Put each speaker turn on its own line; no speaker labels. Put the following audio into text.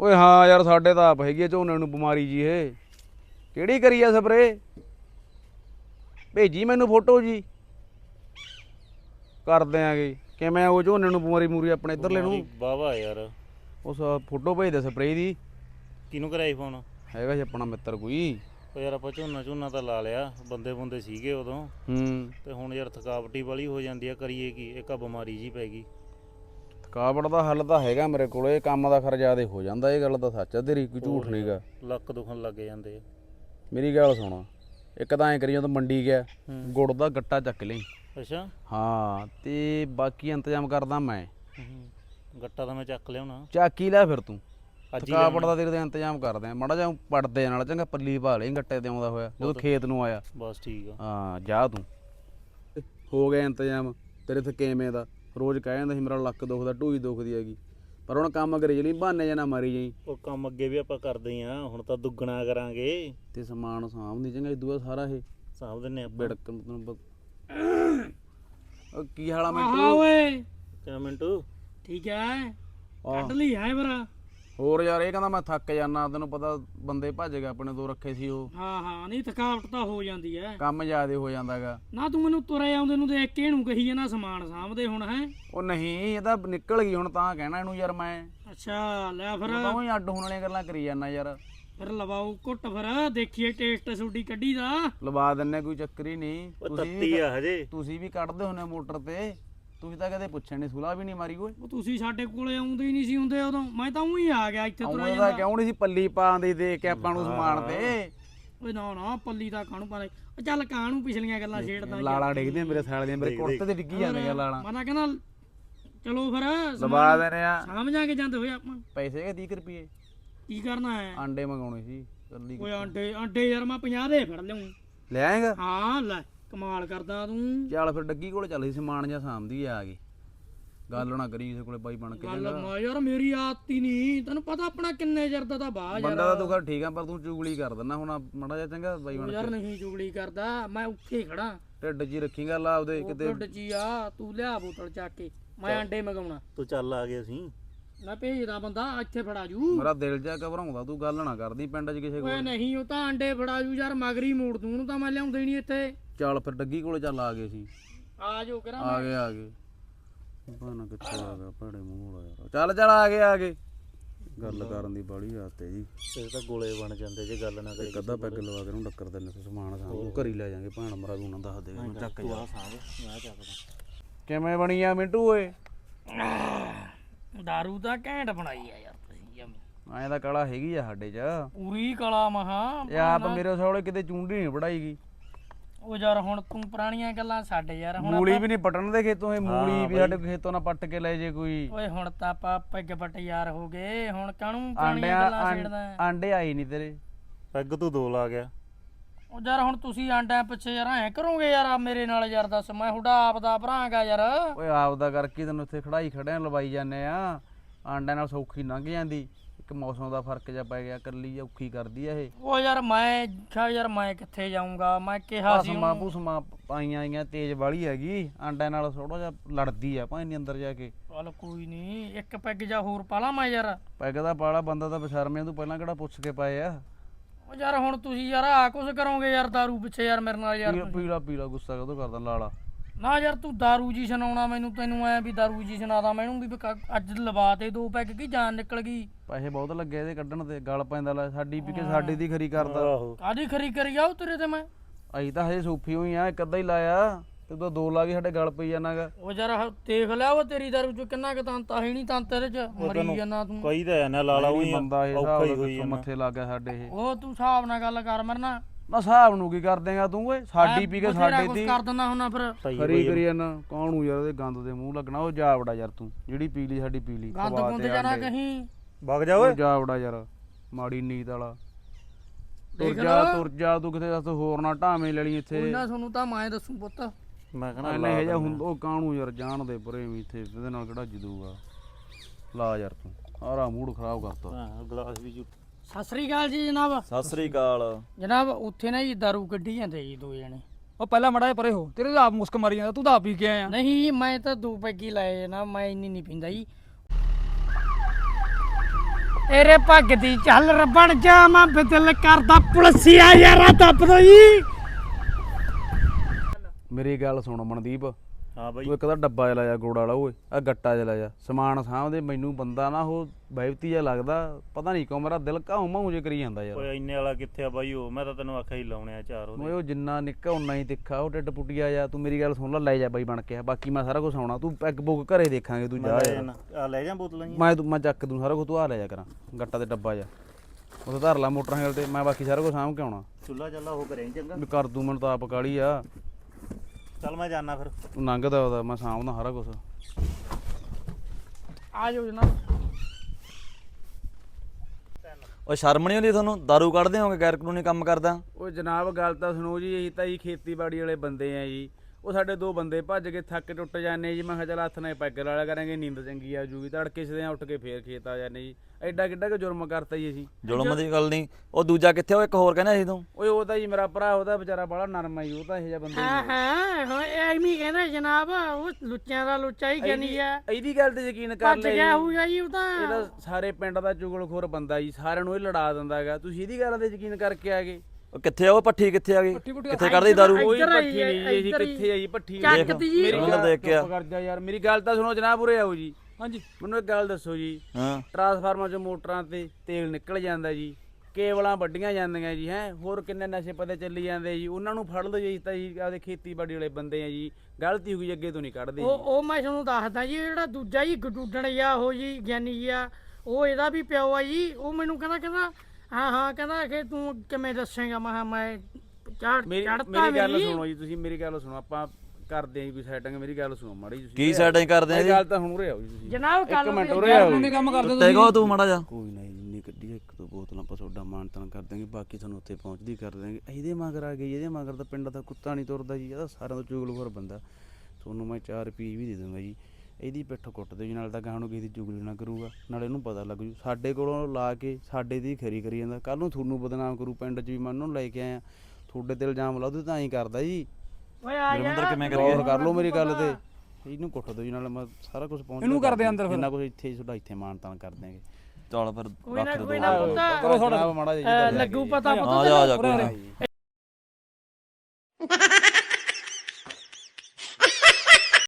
ਓਏ ਹਾਂ ਯਾਰ ਸਾਡੇ ਤਾਂ ਆਪ ਹੈਗੀ ਆ ਝੋਨੇ ਨੂੰ ਬਿਮਾਰੀ ਜੀ ਇਹ। ਕਿਹੜੀ ਕਰੀ ਆ ਸਪਰੇ ਭੇਜੀ ਮੈਨੂੰ ਫੋਟੋ ਜੀ। ਕਰ ਦਿਆਂਗੇ। ਕਿਵੇਂ ਆ ਉਹ ਝੋਨੇ ਨੂੰ ਬਿਮਾਰੀ ਮੂਰੀ ਆਪਣੇ ਇੱਧਰਲੇ ਨੂੰ?
ਵਾਵਾ ਯਾਰ।
ਉਸ ਫੋਟੋ ਭੇਜ ਦੇ ਸਪਰੇ ਦੀ।
ਕਿਹਨੂੰ ਕਰਾਈ ਫੋਨ?
ਹੈਗਾ ਸੀ ਆਪਣਾ ਮਿੱਤਰ ਕੋਈ।
ਉਹ ਯਾਰ ਆਪਾਂ ਝੋਨਾ ਝੋਨਾ ਤਾਂ ਲਾ ਲਿਆ ਬੰਦੇ ਬੰਦੇ ਸੀਗੇ ਉਦੋਂ।
ਹੂੰ।
ਤੇ ਹੁਣ ਯਾਰ ਥਕਾਵਟੀ ਵਾਲੀ ਹੋ ਜਾਂਦੀ ਆ ਕਰੀਏ ਕੀ? ਇੱਕ ਆ ਬਿਮਾਰੀ ਜੀ ਪੈ ਗਈ।
ਥਕਾਵਟ ਦਾ ਹੱਲ ਤਾਂ ਹੈਗਾ ਮੇਰੇ ਕੋਲ ਇਹ ਕੰਮ ਦਾ ਖਰਚਾ ਤੇ ਹੋ ਜਾਂਦਾ ਇਹ ਗੱਲ ਤਾਂ ਸੱਚ ਆ ਤੇਰੀ ਕੋਈ ਝੂਠ ਨਹੀਂਗਾ
ਲੱਕ ਦੁਖਣ ਲੱਗ ਜਾਂਦੇ ਆ।
ਮੇਰੀ ਗੱਲ ਸੁਣ ਇੱਕ ਤਾਂ ਐ ਕਰੀ ਜਦੋਂ ਮੰਡੀ ਗਿਆ
ਹੂੰ।
ਗੁੜ ਦਾ ਗੱਟਾ ਚੱਕ ਲਈ।
ਅੱਛਾ।
ਹਾਂ ਤੇ ਬਾਕੀ ਇੰਤਜ਼ਾਮ ਕਰਦਾ ਮੈਂ।
ਹੂੰ। ਗੱਟਾ ਤਾਂ ਮੈਂ ਚੱਕ ਲਿਆਉਣਾ
ਚਾਕੀ ਲੈ ਫਿਰ ਤੂੰ।
ਅੱਜ ਹੀ
ਥਕਾਵਟ ਦਾ ਤੇਰੇ ਦਾ ਇੰਤਜ਼ਾਮ ਕਰਦੇ ਆ। ਮਾੜਾ ਜਿਹਾ ਪੜਦੇ ਨਾਲ ਚੰਗਾ ਪੱਲੀ ਪਾ ਲਈ ਗੱਟੇ ਤੇ ਆਉਂਦਾ ਹੋਇਆ ਜਦੋਂ ਖੇਤ ਨੂੰ ਆਇਆ।
ਬਸ ਠੀਕ ਆ।
ਹਾਂ ਜਾ ਤੂੰ। ਹੋ ਗਿਆ ਇੰਤਜ਼ਾਮ ਤੇਰੇ ਤੇ ਕਿਵੇਂ ਦਾ? ਰੋਜ਼ ਕਹਿ ਜਾਂਦਾ ਸੀ ਮੇਰਾ ਲੱਕ ਦੁਖਦਾ ਢੂਈ ਦੁਖਦੀ ਹੈਗੀ। ਪਰ ਹੁਣ ਕੰਮ ਕਰੀ ਜਣੀ ਬਹਾਨੇ ਜਾਂ ਨਾ ਮਾਰੀ ਜਾਈ।
ਉਹ ਕੰਮ ਅੱਗੇ ਵੀ ਆਪਾਂ ਕਰਦੇ ਆ ਹੁਣ ਤਾਂ ਦੁੱਗਣਾ ਕਰਾਂਗੇ।
ਤੇ ਸਮਾਨ ਸਾਂਭਦੀ ਚੰਗਾ ਇਦੂਆ ਸਾਰਾ ਇਹ।
ਸਾਂਭ ਦਿੰਨੇ ਆਪਾਂ।
ਬਿੜਕ ਨੂੰ ਬ- ਉਹ ਕੀ ਹਾਲਾ ਮੈਂ
ਆਹਾ ਓਏ।
ਕਿਆ ਮਿੰਟੂ?
ਠੀਕ ਹੈ ਕੱਢ ਲਈ ਹੈ ਭਰਾ
ਹੋਰ ਯਾਰ ਇਹ ਕਹਿੰਦਾ ਮੈਂ ਥੱਕ ਜਾਣਾ ਤੈਨੂੰ ਪਤਾ ਬੰਦੇ ਭੱਜ ਗਏ ਆਪਣੇ ਦੋ ਰੱਖੇ ਸੀ ਉਹ।
ਹਾਂ ਹਾਂ ਨਹੀਂ ਥਕਾਵਟ ਤਾਂ ਹੋ ਜਾਂਦੀ ਹੈ
ਕੰਮ ਜ਼ਿਆਦੇ ਹੋ ਜਾਂਦਾਗਾ।
ਨਾ ਤੂੰ ਮੈਨੂੰ ਤੁਰੇ ਆਉਂਦੇ ਨੂੰ ਦੇਖ ਕੇ ਇਹਨੂੰ ਕਹੀ ਨਾ ਸਮਾਨ ਸਾਂਭਦੇ ਹੁਣ ਹੈ?
ਉਹ ਨਹੀਂ ਇਹ ਤਾਂ ਨਿਕਲ ਗਈ ਹੁਣ ਤਾਂ ਕਹਿਣਾ ਇਹਨੂੰ ਯਾਰ ਮੈਂ।
ਅੱਛਾ ਲੈ ਫਿਰ।
ਤਾਂ ਹੀ ਅੱਡ ਹੋਣ ਵਾਲੀਆਂ ਗੱਲਾਂ ਕਰੀ ਜਾਂਦਾ ਯਾਰ।
ਫਿਰ ਲਵਾਓ ਘੁੱਟ ਫਿਰ ਦੇਖੀਏ ਟੇਸਟ ਸੁੱਡੀ ਕੱਢੀ ਦਾ।
ਲਵਾ ਦਿੰਨੇ ਕੋਈ ਚੱਕਰ ਹੀ ਨਹੀਂ।
ਉਹ
ਤੁਸੀਂ
ਤੱਤੀ ਆ ਹਜੇ।
ਤੁਸੀਂ ਵੀ ਕੱਢਦੇ ਹੁੰਨੇ ਮੋਟਰ ਤੇ। ਤੁਸੀਂ ਤਾਂ ਕਦੇ ਪੁੱਛਣ ਨਹੀਂ ਸੁਲਾ ਵੀ ਨਹੀਂ ਮਾਰੀ ਓਏ
ਉਹ ਤੁਸੀਂ ਸਾਡੇ ਕੋਲੇ ਆਉਂਦੇ ਹੀ ਨਹੀਂ ਸੀ ਹੁੰਦੇ ਉਦੋਂ। ਮੈਂ ਤਾਂ ਉਹੀ ਆ ਗਿਆ ਇੱਥੇ ਤੁਰਾ
ਆਉਂਦਾ
ਜਾਂਦਾ।
ਕਿਉਂ ਨਹੀਂ ਸੀ? ਪੱਲੀ ਪਾਉਂਦੀ ਦੇ ਕੇ ਆਪਾਂ ਨੂੰ ਸਮਾਨ ਤੇ।
ਓਏ ਨਾ ਨਾ ਪੱਲੀ ਦਾ ਕਾਹਨੂੰ ਉਹ ਚੱਲ ਕਾਹਨੂੰ ਪਿਛਲੀਆਂ ਗੱਲਾਂ ਛੇੜਦਾ
ਲਾਲਾ ਡਿੱਗਦੀਆਂ ਮੇਰੇ ਸਾਲ ਦੀਆਂ ਮੇਰੇ ਕੁਰਤੇ ਤੇ ਡਿੱਗੀ ਜਾਂਦੀਆਂ ਲਾਲਾ।
ਮੈਂ ਤਾਂ ਕਹਿੰਦਾ ਚਲੋ ਫਿਰ
ਲਵਾ ਦੇਣੇ ਆ।
ਸਮਝਾਂ ਕੇ ਜਾਂਦੇ ਹੋਏ ਆਪਾਂ।
ਪੈਸੇ ਕਿ 30 ਰੁਪਏ।
ਕੀ ਕਰਨਾ ਹੈ?
ਆਂਡੇ ਮੰਗਾਉਣੇ ਸੀ
ਓਏ ਆਂਡੇ ਆਂਡੇ ਯਾਰ ਮੈਂ 50 ਦੇ ਫੜ ਲਿਆਉਂ
ਲੈ ਆਏਗਾ?
ਹਾਂ ਲੈ। ਕਮਾਲ ਕਰਦਾ ਤੂੰ।
ਚੱਲ ਫਿਰ ਡੱਗੀ ਕੋਲ ਚੱਲ ਸੀ ਸਮਾਨ ਜਾਂ ਸਾਂਭਦੀ ਆ ਗਈ ਗੱਲ ਨਾ ਕਰੀ ਕਿਸੇ ਕੋਲੇ ਬਾਈ ਬਣ ਕੇ
ਗੱਲ ਮਾ ਯਾਰ ਮੇਰੀ ਆਦਤ ਹੀ ਨਹੀਂ। ਤੈਨੂੰ ਪਤਾ ਆਪਣਾ ਕਿੰਨੇ ਚਿਰ ਦਾ ਤਾਂ ਬਾਹ ਯਾਰ।
ਬੰਦਾ ਤਾਂ ਤੂੰ ਕਰ ਠੀਕ ਆ ਪਰ ਤੂੰ ਚੁਗਲੀ ਕਰ ਦਿੰਦਾ ਹੁਣ ਮੜਾ ਜਾ ਚੰਗਾ ਬਾਈ ਬਣ
ਯਾਰ ਨਹੀਂ ਚੁਗਲੀ ਕਰਦਾ ਮੈਂ ਉੱਥੇ ਹੀ ਖੜਾ
ਢਿੱਡ 'ਚ ਹੀ ਰੱਖੀ ਗੱਲ ਆਪਦੇ ਕਿਤੇ।
ਢੁੱਡ ਜੀ ਆ ਤੂੰ ਲਿਆ ਬੋਤਲ ਚੱਕ ਕੇ ਮੈਂ ਆਂਡੇ ਮਗਾਉਣਾ।
ਤੂੰ ਚੱਲ ਆ ਗਏ ਅਸੀਂ
ਮੈਂ ਭੇਜਦਾ ਬੰਦਾ ਇੱਥੇ ਫੜਾ ਜੂ।
ਮੇਰਾ ਦਿਲ ਜਾ ਘਬਰਾਉਂਦਾ ਤੂੰ ਗੱਲ ਨਾ ਕਰਦੀ ਪਿੰਡ 'ਚ ਕਿਸੇ
ਓਏ
ਕੋਲ।
ਨਹੀਂ ਉਹ ਤਾਂ ਆਂਡੇ ਫੜਾ ਜੂ ਯਾਰ ਮਗਰੀ ਮੋੜ ਦੂੰ ਉਹਨੂੰ ਤਾਂ ਮੈਂ ਲਿਆਉਂਦਾ ਹੀ ਨਹੀਂ ਇੱਥੇ।
ਚੱਲ ਫਿਰ ਡੱਗੀ ਕੋਲੇ ਚੱਲ ਆ ਗਏ ਸੀ।
ਆ ਜੋ ਕਰਾਂ
ਆ ਗਏ ਆ ਗਏ। ਬਾਨਾ ਕਿੱਥੇ ਆ ਗਿਆ ਭੜੇ ਮੂੰਹ ਵਾਲਾ ਯਾਰ। ਚੱਲ ਚੱਲ ਆ ਗਏ ਆ ਗਏ। ਗੱਲ ਕਰਨ ਦੀ ਬਾੜੀ ਆਤ ਹੈ ਜੀ।
ਇਹ ਤਾਂ ਗੋਲੇ ਬਣ ਜਾਂਦੇ ਜੇ ਗੱਲ ਨਾ ਕਰੀ
ਇੱਕ ਅੱਧਾ ਪੈਗ ਲਵਾ ਕੇ ਉਹਨੂੰ ਡੱਕਰ ਦਿੰਨੇ ਤੇ ਸਮਾਨ ਸਾਨੂੰ ਘਰੀ ਲੈ ਜਾਾਂਗੇ ਭਾਣ ਮਰਾ ਉਹਨਾਂ ਦੱਸ ਦੇਗਾ ਚੱਕ ਜਾ।
ਮੈਂ ਚੱਕਦਾ।
ਕਿਵੇਂ ਬਣੀ ਆ ਮਿੰਟੂ ਓਏ?
ਦਾਰੂ ਤਾਂ ਘੈਂਟ ਬਣਾਈ ਆ ਯਾਰ ਤੁਸੀਂ ਜਮੀ
ਐਂ ਤਾਂ ਕਲਾ ਹੈਗੀ ਆ ਸਾਡੇ 'ਚ।
ਪੂਰੀ ਕਲਾ ਮਹਾ
ਇਹ ਆਪ ਮੇਰੇ ਸੋਲੇ ਕਿਤੇ ਚੁੰਡੀ ਨਹੀਂ ਗਈ।
ਉਹ ਯਾਰ ਹੁਣ ਤੂੰ ਪੁਰਾਣੀਆਂ ਗੱਲਾਂ ਛੱਡ ਯਾਰ ਹੁਣ
ਮੂਲੀ ਵੀ ਨਹੀਂ ਪਟਣ ਦੇ ਖੇਤੋਂ ਇਹ ਮੂਲੀ ਵੀ ਸਾਡੇ ਖੇਤੋਂ ਨਾ ਪੱਟ ਕੇ ਲੈ ਜੇ ਕੋਈ।
ਓਏ ਹੁਣ ਤਾਂ ਆਪਾਂ ਪੈਗ ਪਟ ਯਾਰ ਹੋ ਗਏ ਹੁਣ ਕਾਹਨੂੰ ਪੁਰਾਣੀਆਂ ਗੱਲਾਂ
ਆਂ-
ਛੇੜਦਾ ਹੈ?
ਆਂਡੇ ਆਈ ਨਹੀਂ ਤੇਰੇ।
ਪੈਗ ਤੂੰ ਦੋ ਲਾ ਗਿਆ।
ਉਹ ਯਾਰ ਹੁਣ ਤੁਸੀਂ ਆਂਡਿਆਂ ਪਿੱਛੇ ਯਾਰ ਐ ਕਰੋਗੇ ਯਾਰ ਆ ਮੇਰੇ ਨਾਲ ਯਾਰ ਦੱਸ ਮੈਂ ਤੁਹਾਡਾ ਆਪ ਦਾ ਭਰਾਂਗਾ ਯਾਰ।
ਓਏ ਆਪਦਾ ਕਰਕੇ ਤੈਨੂੰ ਇੱਥੇ ਖੜਾਈ ਖੜਿਆਂ ਲਵਾਈ ਜਾਂਦੇ ਆ। ਆਂਡਿਆਂ ਨਾਲ ਸੌਖੀ ਲੰਘ ਜਾਂਦੀ। ਇੱਕ ਮੌਸਮ ਦਾ ਫ਼ਰਕ ਜਿਹਾ ਪੈ ਗਿਆ ਕੱਲੀ ਔਖੀ ਕਰਦੀ ਆ ਇਹ।
ਉਹ ਯਾਰ ਮੈਂ ਕਿਹਾ ਯਾਰ ਮੈਂ ਕਿੱਥੇ ਜਾਊਂਗਾ? ਮੈਂ ਕਿਹਾ ਸੀ
ਭਸਮਾ ਭੁਸਮਾ ਪਾਈਆਂ ਆਈਆਂ ਤੇਜ਼ ਵਾਲੀ ਹੈਗੀ। ਆਂਡਿਆਂ ਨਾਲ ਥੋੜਾ ਜਿਹਾ ਲੜਦੀ ਆ ਭਾਵੇਂ ਅੰਦਰ ਜਾ ਕੇ।
ਚੱਲ ਕੋਈ ਨਹੀਂ ਇੱਕ ਪੈਗ ਜਾ ਹੋਰ ਪਾ ਲਾ ਮੈਂ ਯਾਰ।
ਪੈਗ ਦਾ ਪਾਲਾ ਬੰਦਾ ਤਾਂ ਬਸ਼ਰਮੇ ਤੋਂ ਪਹਿਲਾਂ ਕਿਹੜਾ ਪੁੱਛ ਕੇ ਪਾਏ ਆ।
ਉਹ ਯਾਰ ਹੁਣ ਤੁਸੀਂ ਯਾਰ ਆ ਕੁਛ ਕਰੋਗੇ ਯਾਰ ਦਾਰੂ ਪਿੱਛੇ ਯਾਰ ਮੇਰੇ ਨਾਲ ਯਾਰ
ਪੀਲਾ ਪੀਲਾ ਪੀਲਾ ਗੁੱਸਾ ਕਦੋਂ ਕਰਦਾ ਲਾਲਾ।
ਨਾ ਯਾਰ ਤੂੰ ਦਾਰੂ ਜੀ ਸੁਣਾਉਣਾ ਮੈਨੂੰ ਤੈਨੂੰ ਐ ਵੀ ਦਾਰੂ ਜੀ ਸੁਣਾਦਾ ਮੈਨੂੰ ਵੀ ਕ- ਅੱਜ ਲਵਾ ਤੇ ਦੋ ਪੈਗ ਕੀ ਜਾਨ ਨਿਕਲ ਗਈ?
ਪੈਸੇ ਬਹੁਤ ਲੱਗੇ ਇਹਦੇ ਕੱਢਣ ਤੇ ਗਲ ਪੈਂਦਾ ਲੈ ਸਾਡੀ ਪੀ ਕੇ ਸਾਡੀ ਦੀ ਖਰੀ ਕਰਦਾ
ਆਹੋ।
ਕਾਦੀ ਖਰੀ ਕਰੀ ਜਾਓ ਤੇਰੇ ਤੇ ਮੈਂ?
ਅਸੀਂ ਤਾਂ ਹਜੇ ਸੂਫੀ ਹੋਈ ਆ ਇੱਕ ਅੱਧਾ ਹੀ ਲਾਇਆ ਤੇ ਤੂੰ ਦੋ ਲਾ ਕੇ ਸਾਡੇ ਗਲ ਪਈ ਜਾਣਾਗਾ
ਉਹ ਯਾਰ ਆਹ ਦੇਖ ਲਿਆ ਉਹ ਤੇਰੀ ਦਾਰੂ ਚ ਕਿੰਨਾ ਕੁ ਤੰਤ ਆ ਹੀ ਨਹੀਂ ਤੰਤ ਇਹਦੇ ਚ ਮਰੀ ਜਾਣਾ ਤੂੰ।
ਕਈ ਤਾਂ ਐ ਨਾ ਲਾਲਾ ਉਹੀ
ਬੰਦਾ ਇਹ
ਔਖਾ
ਹਿਸਾਬ
ਹੀ
ਦਾ
ਹੋਈ
ਕਿੱਥੋਂ ਮੱਥੇ ਲੱਗ ਗਿਆ ਸਾਡੇ ਇਹ।
ਉਹ ਤੂੰ ਹਿਸਾਬ ਨਾਲ ਗੱਲ ਕਰ ਮਰਨਾ।
ਨਾ ਹਿਸਾਬ ਨੂੰ ਕੀ ਕਰ ਦੇਗਾ ਤੂੰ ਓਏ? ਸਾਡੀ ਪੀ ਕੇ ਸਾਡੇ ਦੀ।
ਕਰ ਦਿੰਦਾ ਹੁੰਨਾ ਫਿਰ।
ਖਰੀ ਕਰੀ ਜਾਣਾ ਕੌਣ ਨੂੰ ਯਾਰ ਉਹਦੇ ਗੰਦ ਦੇ ਮੂੰਹ ਲੱਗਣਾ? ਉਹ ਜਾ ਵੜਾ ਯਾਰ ਤੂੰ। ਜਿਹੜੀ ਪੀ ਲਈ ਸਾਡੀ ਪੀ ਲਈ
ਗੰਦ ਗੁੰਦ ਜਾਣਾ। ਕਹੀਂ।
ਵਗ ਜਾ
ਉਹ ਜਾ ਵੜਾ ਯਾਰ। ਮਾੜੀ ਨੀਤ ਵਾਲਾ। ਤੁਰ ਜਾ। ਤੁਰ ਜਾ। ਤੂੰ ਕਿਤੇ ਦੱਸ ਹੋਰ ਨਾ ਢਾਵੇਂ ਲੈ ਲਈ ਇੱਥੇ।
ਉਹਨਾਂ ਤੁਹਾਨੂੰ ਤਾਂ ਮੈਂ ਦੱਸੂ ਪੁੱਤ।
ਮੈਂ ਕਹਣਾ
ਐਨੇ ਇਹ ਜਿਹਾ ਹੁੰਦਾ ਉਹ ਕਾਣੂ ਯਾਰ ਜਾਣ ਦੇ ਪਰੇ ਵੀ ਇੱਥੇ ਇਹਦੇ ਨਾਲ ਕਿਹੜਾ ਜਦੂਗਾ ਲਾ ਯਾਰ ਤੂੰ। ਸਾਰਾ ਮੂਡ ਖਰਾਬ ਕਰਤਾ।
ਹਾਂ ਗਲਾਸ ਵੀ ਜੂ
ਸਤਿ ਸ੍ਰੀ ਅਕਾਲ ਜੀ ਜਨਾਬ।
ਸਤਿ ਸ੍ਰੀ ਅਕਾਲ।
ਜਨਾਬ ਉੱਥੇ ਨਾ ਜੀ ਦਾਰੂ ਕੱਢੀ ਜਾਂਦੇ ਜੀ ਦੋ ਜਣੇ।
ਉਹ ਪਹਿਲਾਂ ਮੜਾ ਪਰੇ ਹੋ ਤੇਰੇ ਤਾਂ ਆਪ ਮੁਸਕ ਮਾਰੀ ਜਾਂਦਾ ਤੂੰ ਤਾਂ ਆਪ ਹੀ ਗਿਆ ਆ।
ਨਹੀਂ ਮੈਂ ਤਾਂ ਦੋ ਪੈਗੀ ਲਾਏ ਨਾ ਮੈਂ ਇੰਨੀ ਨਹੀਂ ਪੀਂਦਾ ਜੀ। ਏਰੇ ਭਗਤੀ ਚੱਲ ਰੱਬਣ ਜਾਵਾਂ ਬਦਲ ਕਰਦਾ ਪੁਲਸੀਆ ਯਾਰਾ ਦੱਬ ਦੋ ਜੀ।
ਮੇਰੀ ਗੱਲ ਸੁਣ ਮਨਦੀਪ
ਹਾਂ ਬਾਈ।
ਤੂੰ ਇੱਕ ਤਾਂ ਡੱਬਾ ਜਿਹਾ ਲਾਇਆ ਗੋੜ ਵਾਲਾ ਓਏ ਆ ਗੱਟਾ ਜਿਹਾ ਲਾਇਆ। ਸਮਾਨ ਸਾਹਮਣੇ ਮੈਨੂੰ ਬੰਦਾ ਨਾ ਉਹ ਬੈਵਤੀ ਜਿਹਾ ਲੱਗਦਾ ਪਤਾ ਨਹੀਂ ਕਿਉਂ ਮੇਰਾ ਦਿਲ ਘਾਉ ਮਾਉ ਜੇ ਕਰੀ ਜਾਂਦਾ ਯਾਰ।
ਓਏ ਇੰਨੇ ਵਾਲਾ ਕਿੱਥੇ ਆ ਬਾਈ ਉਹ? ਮੈਂ ਤਾਂ ਤੈਨੂੰ ਆਖਿਆ ਹੀ ਲਾਉਣੇ ਆ ਚਾਰ
ਓਏ
ਉਹਦੇ
ਉਹ ਜਿੰਨਾ ਨਿੱਕਾ ਉਨਾ ਹੀ ਤਿੱਖਾ ਉਹ ਟਿੱਡ ਪੁੱਟਿਆ ਜਾ ਤੂੰ ਮੇਰੀ ਗੱਲ ਸੁਣ ਲੈ ਲੈ ਜਾ ਬਾਈ ਬਣ ਕੇ ਬਾਕੀ ਮੈਂ ਸਾਰਾ ਕੁਝ ਆਉਣਾ। ਤੂੰ ਪੈਗ ਬੁੱਕ ਘਰੇ ਦੇਖਾਂਗੇ ਤੂੰ ਜਾ ਯਾਰ।
ਆ ਲੈ ਜਾ ਬੋਤਲਾਂ ਜੀ
ਮੈਂ ਤੂੰ ਮੈਂ ਚੱਕ ਦੂੰ ਸਾਰਾ ਕੁਝ ਤੂੰ ਆ ਲੈ ਜਾ ਕਰਾਂ ਗੱਟਾ ਤੇ ਡੱਬਾ ਜਾ ਉਹ ਧਰ ਲਾ ਮੋਟਰਸਾਈਕਲ ਤੇ ਮੈਂ ਬਾਕੀ ਸਾਰਾ ਕੁਝ ਸਾਂਭ ਕੇ ਆਉਣਾ।
ਚੁੱਲਾ ਚੱਲਾ ਉਹ ਕਰੇ ਚੰਗਾ।
ਵੀ ਕਰ ਦੂੰ ਮੈਨੂੰ ਤਾਂ ਆਪ ਕਾਲੀ ਆ।
ਚੱਲ ਮੈਂ ਜਾਣਾ ਫਿਰ।
ਤੂੰ ਲੰਘਦਾ ਉਹਦਾ ਮੈਂ ਸਾਂਭਦਾ ਸਾਰਾ ਕੁਝ
ਆ ਜਾਓ ਜਨਾਬ।
ਉਹ ਸ਼ਰਮ ਨਹੀਂ ਆਉਂਦੀ ਤੁਹਾਨੂੰ? ਦਾਰੂ ਕੱਢਦੇ ਹੋਗੇ ਗੈਰ ਕਾਨੂੰਨੀ ਕੰਮ ਕਰਦਾ।
ਉਹ ਜਨਾਬ ਗੱਲ ਤਾਂ ਸੁਣੋ ਜੀ ਅਸੀਂ ਤਾਂ ਜੀ ਖੇਤੀਬਾੜੀ ਵਾਲੇ ਬੰਦੇ ਆ ਜੀ। ਉਹ ਸਾਡੇ ਦੋ ਬੰਦੇ ਭੱਜ ਕੇ ਥੱਕ ਟੁੱਟ ਜਾਂਦੇ ਜੀ। ਮੈਂ ਕਿਹਾ ਚੱਲ ਹੱਥ ਨਾਲ ਪੈਗ ਲਾ ਲਿਆ ਕਰਾਂਗੇ ਨੀਂਦ ਚੰਗੀ ਆ ਜੂਗੀ। ਤੜਕੇ ਸਿੱਧੇ ਉੱਠ ਕੇ ਫੇਰ ਖੇਤ ਆ ਜਾਂਦੇ ਜੀ। ਐਡਾ ਕਿੱਡਾ ਕਿ ਜੁਰਮ ਕਰਤਾ ਜੀ ਅਸੀਂ।
ਜ਼ੁਲਮ ਦੀ ਗੱਲ ਨਹੀਂ। ਉਹ ਦੂਜਾ ਕਿੱਥੇ ਉਹ ਇੱਕ ਹੋਰ ਕਹਿੰਦਾ ਸੀ ਤੂੰ?
ਓਏ ਉਹ ਤਾਂ ਜੀ ਮੇਰਾ ਭਰਾ ਉਹਦਾ ਵਿਚਾਰਾ ਬੜਾ ਨਰਮ ਆ ਜੀ। ਉਹ ਤਾਂ ਇਹੋ ਜਿਹਾ ਬੰਦਾ
ਹਾਂ
ਹੀ
ਹਾਂ ਹਾਂ ਐਵੇਂ ਹੀ ਕਹਿੰਦਾ ਜਨਾਬ ਉਹ ਲੁੱਚਿਆਂ ਦਾ ਲੁੱਚਾ ਹੀ ਗਿਆਨੀ ਆ।
ਆ ਇਹਦੀ ਗੱਲ ਤੇ ਯਕੀਨ ਕਰ
ਭੱਜ
ਲੈ
ਗਿਆ
ਜੀ।
ਹੋਊਗਾ ਜੀ ਉਹ ਤਾਂ।
ਇਹਦਾ ਸਾਰੇ ਪਿੰਡ ਦਾ ਚੁਗਲਖੋਰ ਬੰਦਾ ਜੀ। ਸਾਰਿਆਂ ਨੂੰ ਇਹ ਲੜਾ ਦਿੰਦਾ ਹੈਗਾ। ਤੁਸੀਂ ਇਹਦੀ ਗੱਲ ਤੇ ਯਕੀਨ ਕਰਕੇ ਆ ਗਏ।
ਉਹ ਕਿੱਥੇ ਆ ਉਹ ਪੱਠੀ ਕਿੱਥੇ ਆ ਗਈ? ਕਿੱਥੇ ਕੱਢਦੀ ਦਾਰੂ?
ਕੋਈ ਪੱਠੀ ਨਹੀਂ ਜੀ। ਕਿੱਥੇ ਆ ਜੀ ਪੱਠੀ
ਚੱਕਦੀ ਜੀ।
ਮੇਰੀ
ਉਹਨਾਂ
ਗੱਲ
ਦੇਖ ਕੇ ਆ।
ਚੁੱਪ ਕਰ ਜਾ ਯਾਰ ਮੇਰੀ ਗੱਲ ਤਾਂ ਸੁਣੋ ਜਨਾਬ ਉਰੇ ਆਓ ਜੀ।
ਹਾਂਜੀ।
ਮੈਨੂੰ ਇੱਕ ਗੱਲ ਦੱਸੋ ਜੀ।
ਹਾਂ।
ਟਰਾਂਸਫਾਰਮਰ ਚੋਂ ਮੋਟਰਾਂ ਤੇ ਤੇਲ ਨਿਕਲ ਜਾਂਦਾ ਜੀ। ਕੇਬਲਾਂ ਵੱਡੀਆਂ ਜਾਂਦੀਆਂ ਜੀ ਹੈ। ਹੋਰ ਕਿੰਨੇ ਨਸ਼ੇ ਪਤੇ ਚੱਲੀ ਜਾਂਦੇ ਜੀ। ਉਹਨਾਂ ਨੂੰ ਫੜ ਲਓ ਜੀ ਤਾਂ ਜੀ ਆਪਦੇ ਖੇਤੀਬਾੜੀ ਵਾਲੇ ਬੰਦੇ ਆ ਜੀ। ਗਲਤੀ ਹੋ ਗਈ ਅੱਗੇ ਤੋਂ ਨਹੀਂ ਕੱਢਦੇ
ਉਹ
ਜੀ।
ਉਹ ਮੈਂ ਤੁਹਾਨੂੰ ਦੱਸਦਾ ਜੀ ਜਿਹੜਾ ਦੂਜਾ ਜੀ ਗਡੂਡਣ ਜਿਹਾ ਉਹ ਜੀ ਗਿਆਨੀ ਜਿਹਾ ਉਹ ਇਹਦਾ ਵੀ ਪਿਓ ਆ ਜੀ। ਉਹ ਮੈਨੂੰ ਕਹਿੰਦਾ ਕਹਿੰਦਾ ਹਾਂ ਹਾਂ ਕਹਿੰਦਾ ਕਿ ਤੂੰ ਕਿਵੇਂ ਦੱਸੇਗਾ? ਮੈਂ ਕਿਹਾ ਮੈਂ ਚੜ
ਮੇਰੀ
ਚੜਤਾ
ਮੇਰੀ ਗੱਲ
ਮੇਰੀ।
ਸੁਣੋ ਜੀ ਤੁਸੀਂ ਮੇਰੀ ਗੱਲ ਸੁਣੋ। ਆਪਾਂ ਕਰਦੇ ਆਂ ਕੋਈ ਸੈਟਿੰਗ ਮੇਰੀ ਗੱਲ ਸੁਣੋ ਮਾੜੀ ਜੀ ਤੁਸੀਂ।
ਕੀ ਸੈਟਿੰਗ ਕਰਦੇ ਆ
ਮੇਰੀ
ਜੀ?
ਗੱਲ ਤਾਂ ਹੁਣ ਉਰੇ ਆਓ ਜੀ ਤੁਸੀਂ।
ਜਨਾਬ
ਇੱਕ
ਕੱਲ
ਮਿੰਟ
ਮੇਰੀ
ਉਰੇ ਆਓ ਜੀ।
ਕੰਮ ਕਰਦੇ
ਤੇ ਕਹੋ ਤੂੰ ਮੜਾ ਜਾ
ਕੋਈ ਨਹੀਂ ਜਿੰਨੀ ਕੱਢੀ ਇੱਕ ਦੋ ਬੋਤਲਾਂ ਆਪਾਂ ਤੁਹਾਡਾ ਮਾਨਤਨ ਕਰ ਦਾਂਗੇ ਬਾਕੀ ਤੁਹਾਨੂੰ ਉੱਥੇ ਪਹੁੰਚਦੀ ਕਰ ਦਾਂਗੇ ਇਹਦੇ ਮਗਰ ਆ ਗਈ ਇਹਦੇ ਮਗਰ ਤਾਂ ਪਿੰਡ ਦਾ ਕੁੱਤਾ ਨਹੀਂ ਤੁਰਦਾ ਜੀ ਇਹਦਾ ਸਾਰਿਆਂ ਤੋਂ ਚੁਗਲਖੋਰ ਬੰਦਾ। ਤੁਹਾਨੂੰ ਮੈਂ 4 ਰੁਪਏ ਵੀ ਦੇ ਦੂੰਗਾ ਜੀ। ਇਹਦੀ ਪਿੱਠ ਕੁੱਟ ਦਿਓ ਜੀ ਨਾਲ ਤਾਂ ਗਾਹ ਨੂੰ ਕਿਸੇ ਦੀ ਚੁਗਲੀ ਨਾ ਕਰੂਗਾ ਨਾਲੇ ਇਹਨੂੰ ਪਤਾ ਲੱਗ ਜੂ। ਸਾਡੇ ਕੋਲੋਂ ਲਾ ਕੇ ਸਾਡੇ ਦੀ ਖਰੀ ਕਰੀ ਜਾਂਦਾ। ਕੱਲ ਨੂੰ ਤੁਹਾਨੂੰ ਬਦਨਾਮ ਕਰੂ ਪਿੰਡ 'ਚ ਵੀ ਮੈਂ ਉਹਨੂੰ ਲੈ ਕੇ ਆਇਆ। ਤੁਹਾਡੇ ਤੇ ਇਲਜ਼ਾਮ ਲਾਉ ਤਾਂ ਹੀ ਕਰਦਾ ਜੀ।
ਓਏ ਆ ਜਾ।
ਕਿਵੇਂ
ਗੌਰ ਕਰ ਲਓ ਮੇਰੀ ਗੱਲ ਤੇ। ਇਹਨੂੰ ਕੁੱਟ ਦਿਓ ਜੀ ਨਾਲ ਮੈਂ ਸਾਰਾ ਕੁਝ ਪਹੁੰਚ
ਇਹਨੂੰ ਕਰਦੇ ਅੰਦਰ ਫਿਰ।
ਜਿੰਨਾ ਕੁਝ ਇੱਥੇ ਤੁਹਾਡਾ ਇੱਥੇ ਮਾਨਤਾਨ ਕਰ ਦਾਂਗੇ
ਚੱਲ ਫਿਰ
ਕੋਈ ਨਾ
ਰੱਖ ਦੇ
ਕੋਈ
ਦੋ
ਨਾ ਪੁੱਤ।
ਕਰੋ ਥੋੜਾ ਮਾੜਾ ਜਿਹਾ
ਅਹ, ਲੱਗੂ ਪਤਾ
ਆ
ਪੁੱਤ
ਜਾ ਆ ਜਾ
ਤੈਨੂੰ।
ਕੋਈ ਨਾ।